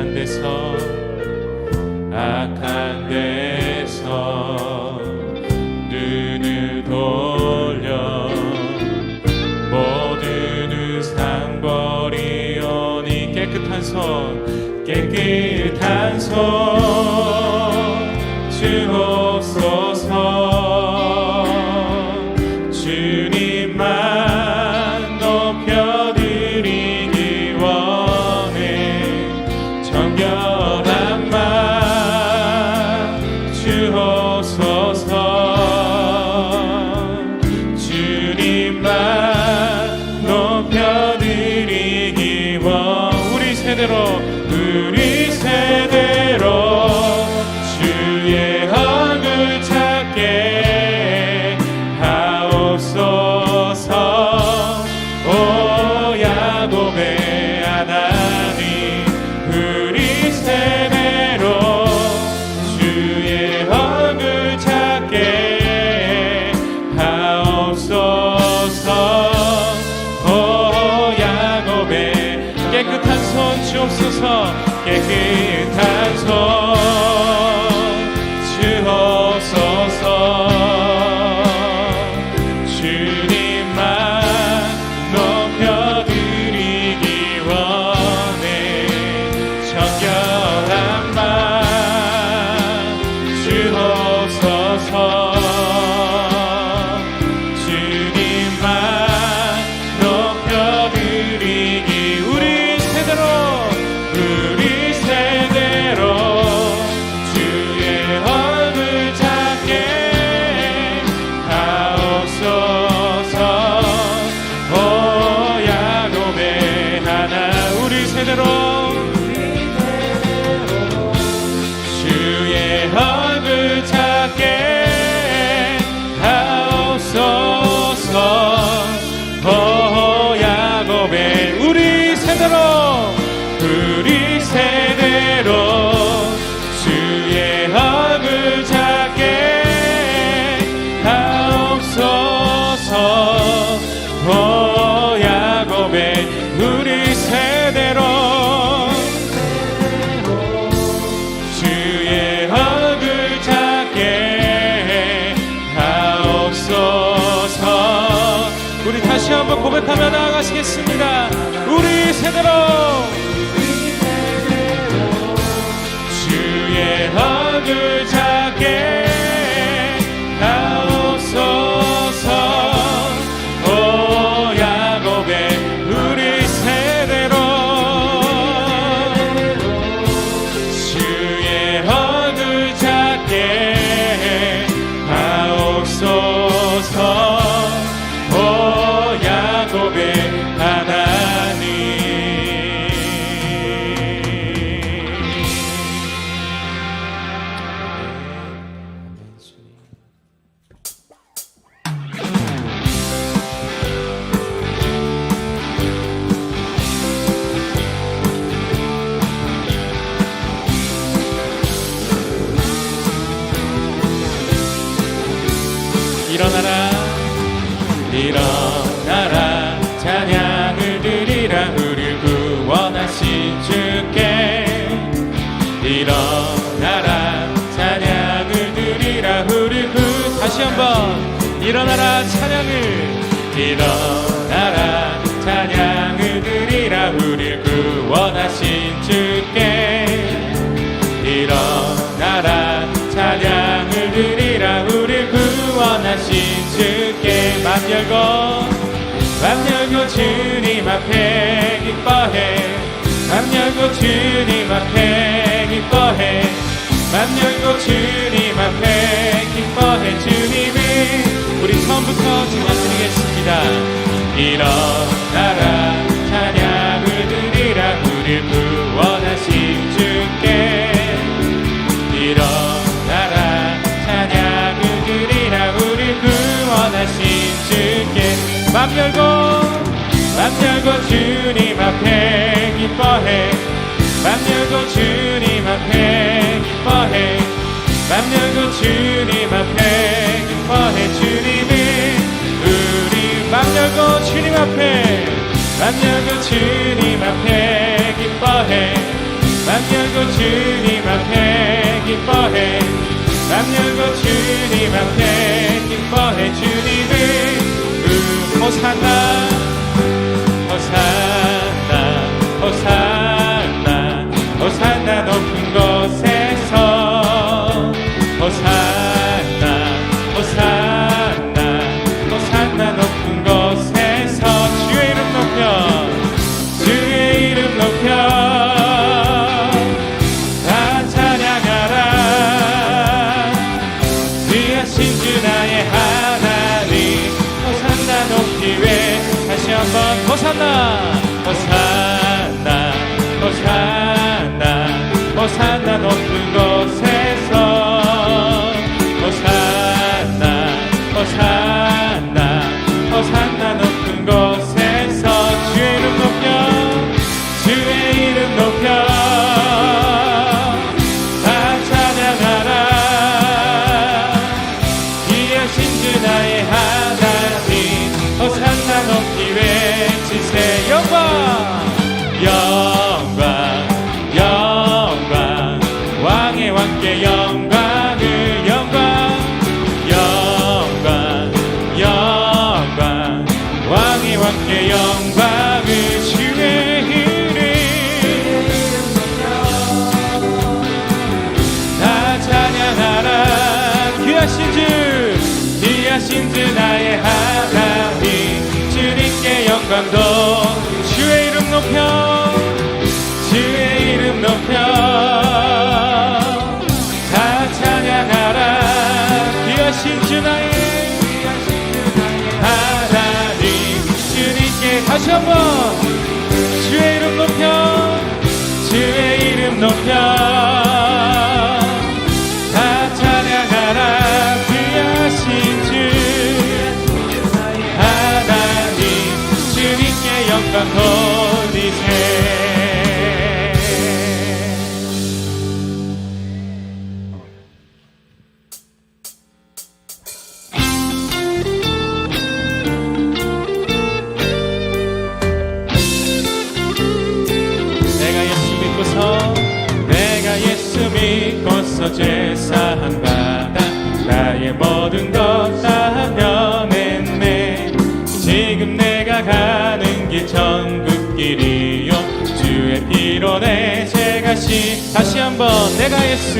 한 데서 주옵소서 깨끗 우 일어나라. 찬양을 드리라 우릴 구원하신 주께. 일어나라. 찬양을 드리라 우릴 구원하신 주께. 맘 열고 맘 열고 주님 앞에 기뻐해. 맘 열고 주님 앞에 기뻐해. 맘 열고 주님 앞에 기뻐해 주님을 우리 처음부터 찬양드리겠습니다. 일어나라 찬양을 드리라 우릴 구원하신 주께. 일어나라 찬양을 드리라 우리 구원하신 주께. 맘 열고 맘 열고 주님 앞에 기뻐해. 맘 열고 주님 앞에 기뻐해. 맘 열고 주님 앞에 기뻐해. 우리 맘 열고 주님 앞에 맘 열고 주님 앞에 기뻐해. 맘 열고 주님 앞에 기뻐해. 맘 열고 주님 앞에 기뻐해. 주님을 음, 호산나 호산나 주 귀하신 주 나의 하나님 주님께 영광도 주의 이름 높여 주의 이름 높여. 다 찬양하라. 귀하신 주 나의 하나님 주님께 다시 한번 주의 이름 높여 주의 이름 높여 주 한번 내가 예수.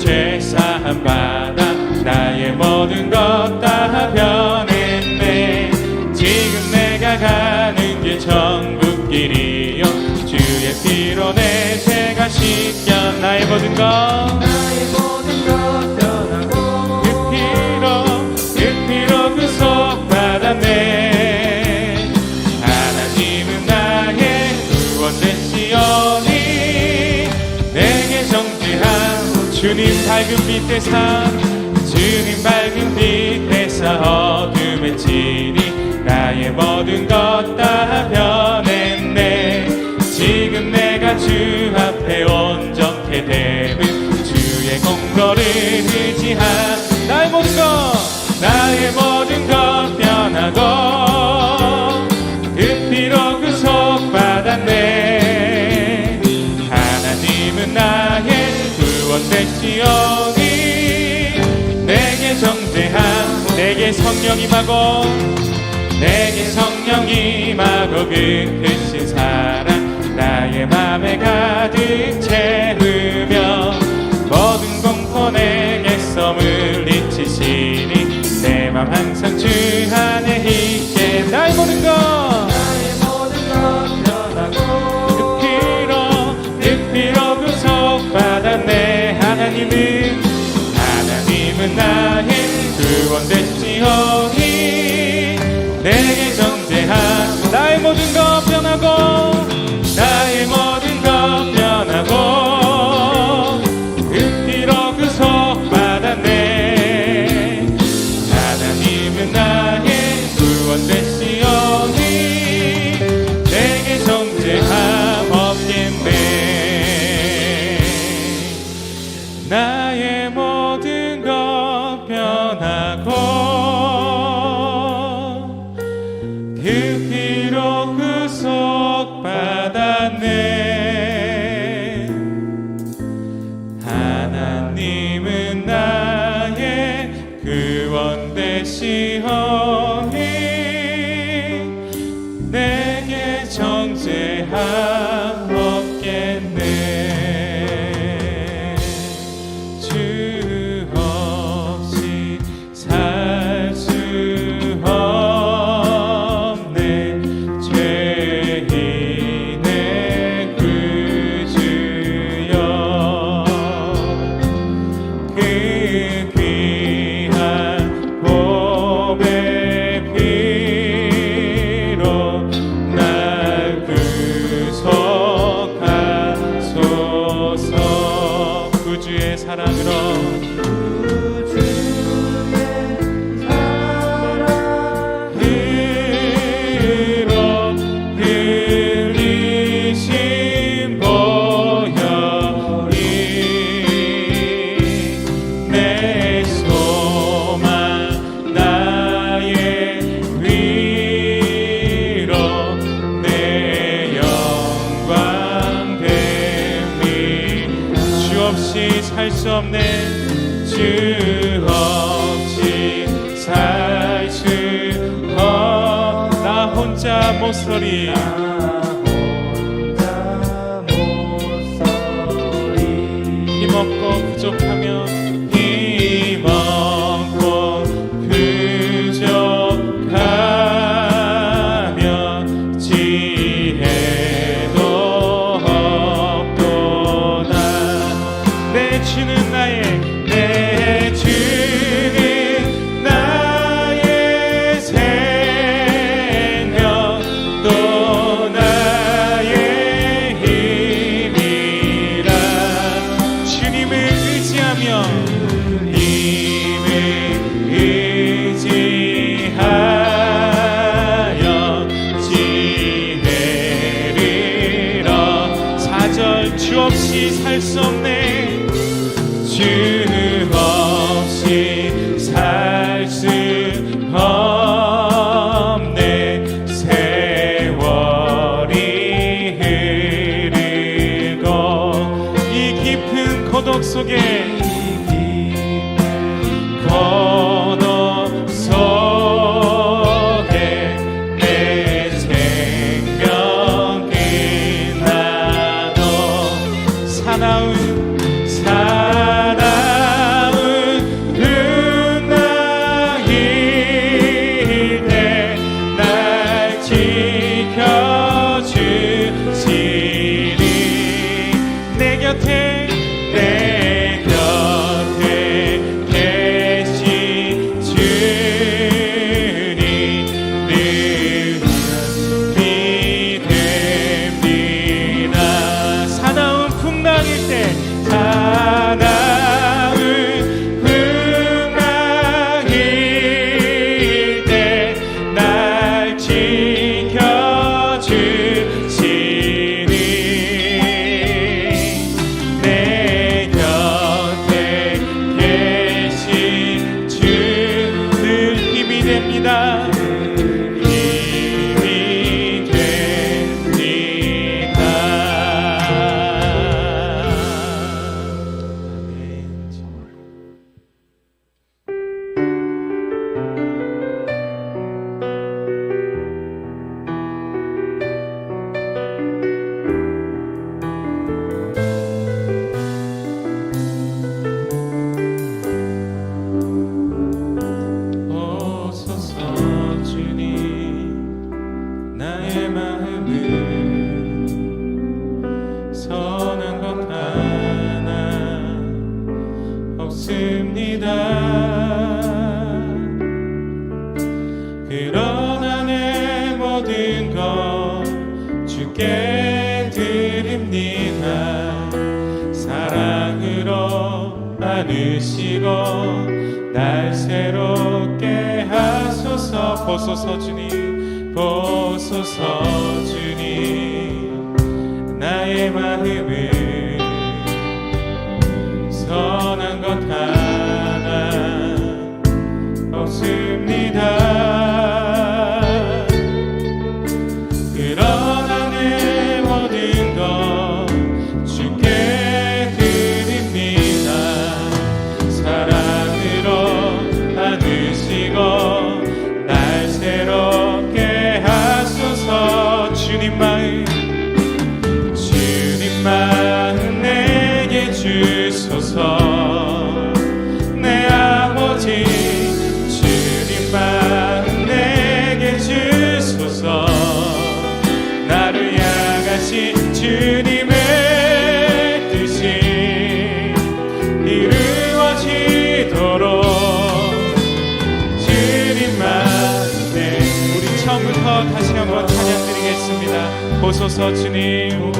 죄사함 받아 나의 모든 것 다 변했네. 지금 내가 가는 길 천국 길이요 주의 피로 내 죄가 씻겨 나의 모든 것 밝은 빛 대사 주님 밝은 빛에서 어둠에 지리 나의 모든 것 다 변했네. 지금 내가 주 앞에 온전케 되은 주의 공로를 의지한 나의 모든 것 나의 모든 것 변하고 내게 성령이 마고 내게 성령이 마고 그 크신 사랑 나의 맘에 가득 채우며 모든 공포 내게서 물리치시니 내 맘 항상 주 안에 있게. 날 보는 것 모든 것. 받았네. হবে 살 수 없네 주 없이 살 수 없나 어, 혼자 못서리. 힘없고 부족한 주님 보소서 주님. 나의 마음을 선한 것 하나 없습니다. sou só tininho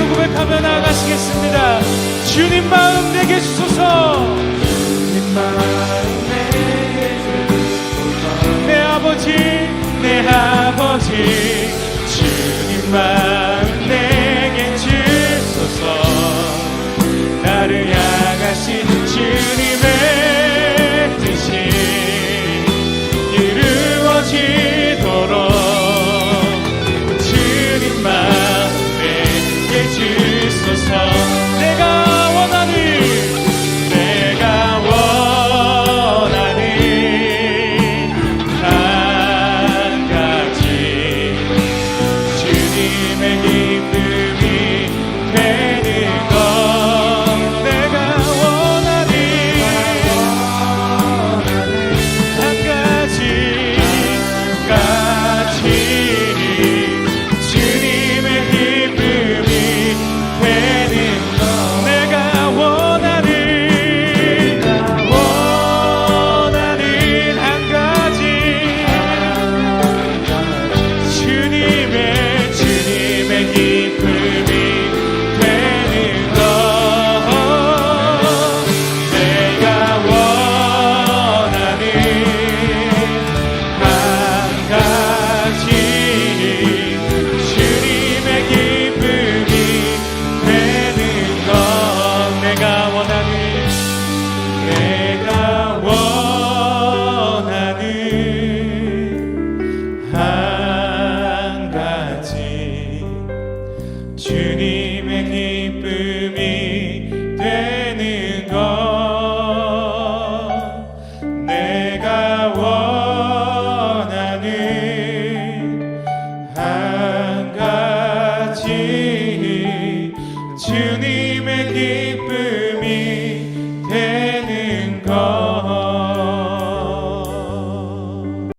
믿음으로 고백하며 나아가시겠습니다. 주님 마음 내게 주소서. 주님 마음.